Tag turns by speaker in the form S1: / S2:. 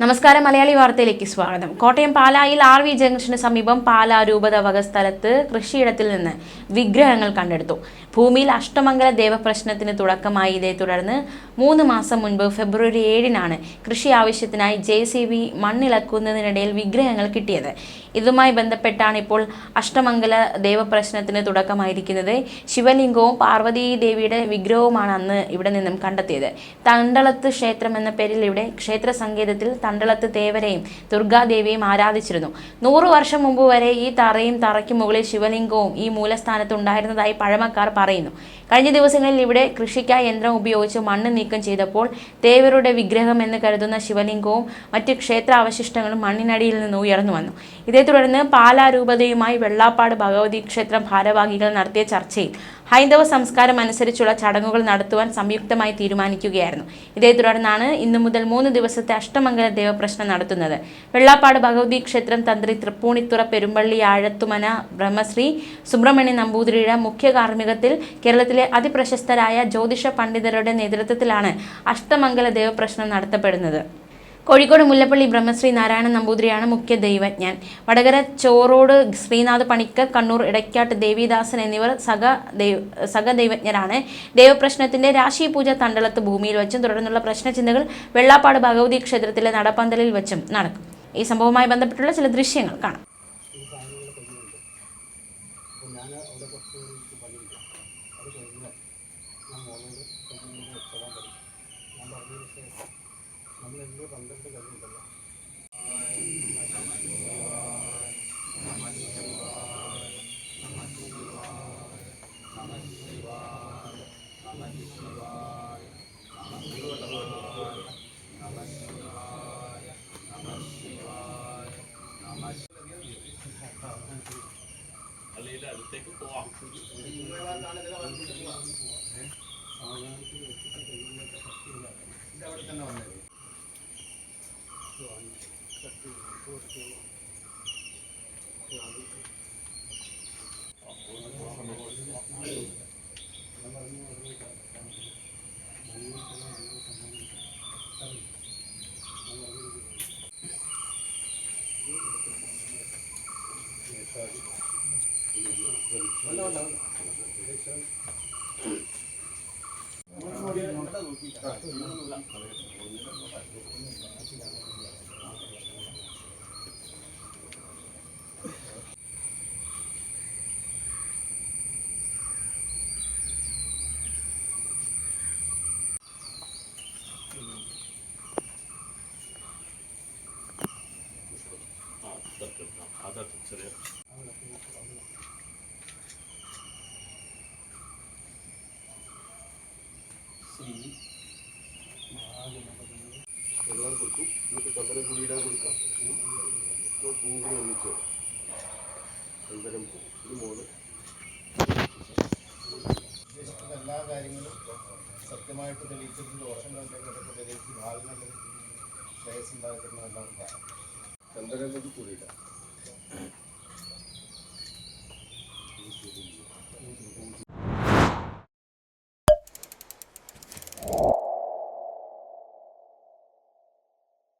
S1: നമസ്കാരം മലയാളി വാർത്തയിലേക്ക് സ്വാഗതം. കോട്ടയം പാലായിൽ ആർ വി ജംഗ്ഷന് സമീപം പാലാ രൂപത വക സ്ഥലത്ത് കൃഷിയിടത്തിൽ നിന്ന് വിഗ്രഹങ്ങൾ കണ്ടെടുത്തു. ഭൂമിയിൽ അഷ്ടമംഗല ദേവപ്രശ്നത്തിന് തുടക്കമായി ഇതേ തുടർന്ന് മൂന്ന് മാസം മുൻപ് ഫെബ്രുവരി ഏഴിനാണ് കൃഷി ആവശ്യത്തിനായി ജെ സി ബി മണ്ണിളക്കുന്നതിനിടയിൽ വിഗ്രഹങ്ങൾ കിട്ടിയത്. ഇതുമായി ബന്ധപ്പെട്ടാണ് ഇപ്പോൾ അഷ്ടമംഗല ദേവപ്രശ്നത്തിന് തുടക്കമായിരിക്കുന്നത്. ശിവലിംഗവും പാർവതീ ദേവിയുടെ വിഗ്രഹവുമാണ് അന്ന് ഇവിടെ നിന്നും കണ്ടെത്തിയത്. തണ്ടളത്ത് ക്ഷേത്രം എന്ന പേരിൽ ഇവിടെ ക്ഷേത്ര സങ്കേതത്തിൽ തണ്ടളത്ത് ദേവരെയും ദുർഗാദേവിയും ആരാധിച്ചിരുന്നു. നൂറു വർഷം മുമ്പ് വരെ ഈ തറയും തറയ്ക്ക് മുകളിൽ ശിവലിംഗവും ഈ മൂലസ്ഥാനത്ത് ഉണ്ടായിരുന്നതായി പഴമക്കാർ പറയുന്നു. കഴിഞ്ഞ ദിവസങ്ങളിൽ ഇവിടെ കൃഷിക്കായി യന്ത്രം ഉപയോഗിച്ച് മണ്ണ് നീക്കം ചെയ്തപ്പോൾ ദേവരുടെ വിഗ്രഹം എന്ന് കരുതുന്ന ശിവലിംഗവും മറ്റ് ക്ഷേത്ര അവശിഷ്ടങ്ങളും മണ്ണിനടിയിൽ നിന്ന് ഉയർന്നു വന്നു. ഇതേ തുടർന്ന് പാലാ രൂപതയുമായി വെള്ളാപ്പാട് ഭഗവതി ക്ഷേത്രം ഭാരവാഹികൾ നടത്തിയ ചർച്ചയിൽ ഹൈന്ദവ സംസ്കാരം അനുസരിച്ചുള്ള ചടങ്ങുകൾ നടത്തുവാൻ സംയുക്തമായി തീരുമാനിക്കുകയായിരുന്നു. ഇതേ തുടർന്നാണ് ഇന്നു മുതൽ മൂന്ന് ദിവസത്തെ അഷ്ടമംഗല ദേവപ്രശ്നം നടത്തുന്നത്. വെള്ളാപ്പാട് ഭഗവതി ക്ഷേത്രം തന്ത്രി തൃപ്പൂണിത്തുറ പെരുമ്പള്ളി ആഴത്തുമന ബ്രഹ്മശ്രീ സുബ്രഹ്മണ്യ നമ്പൂതിരിയുടെ മുഖ്യ കാർമ്മികത്തിൽ കേരളത്തിലെ അതിപ്രശസ്തരായ ജ്യോതിഷ പണ്ഡിതരുടെ നേതൃത്വത്തിലാണ് അഷ്ടമംഗല ദേവപ്രശ്നം നടത്തപ്പെടുന്നത്. കോഴിക്കോട് മുല്ലപ്പള്ളി ബ്രഹ്മശ്രീ നാരായണ നമ്പൂതിരിയാണ് മുഖ്യ ദൈവജ്ഞൻ. വടകര ചോറോട് ശ്രീനാഥ് പണിക്കർ കണ്ണൂർ ഇടയ്ക്കാട്ട് ദേവിദാസൻ എന്നിവർ സഹ ദൈവ സഹദൈവജ്ഞരാണ് ദേവപ്രശ്നത്തിന്റെ രാശി പൂജ തണ്ടളത്ത് ഭൂമിയിൽ വെച്ചും തുടർന്നുള്ള പ്രശ്നചിന്തകൾ വെള്ളാപ്പാട് ഭഗവതി ക്ഷേത്രത്തിലെ നടപ്പന്തലിൽ വെച്ചും നടക്കും. ഈ സംഭവവുമായി ബന്ധപ്പെട്ടുള്ള ചില ദൃശ്യങ്ങൾ കാണാം.
S2: പന്ത്രണ്ട് കഴിഞ്ഞിട്ടല്ലോ സാധാരണത്തിൽ വെച്ചിട്ട് കഴിയുന്നൊക്കെ ശക്തിയില്ല ഇത് അവിടെ തന്നെ വന്നത് 바다 도철에 ശ്രീ മഹാഗണപതി
S3: വെള്ളം കൊടുക്കും. എന്നിട്ട് ചന്ദനം കുടിയിടാൻ കൊടുക്കാം. അപ്പോൾ ഭൂമി ഒന്നിച്ച് ചന്ദനം പോകും ഇത് മോൾ.
S2: ഉദ്ദേശിക്കുന്ന എല്ലാ കാര്യങ്ങളും സത്യമായിട്ട് തെളിയിച്ചിട്ട് ദോഷം കണ്ടെങ്കിൽ തെളിയിച്ച് ഭാഗം കണ്ടെങ്കിൽ ശ്രേയസ് കാണാം.
S3: ചന്ദനം കൊണ്ട് കുടിയിടാം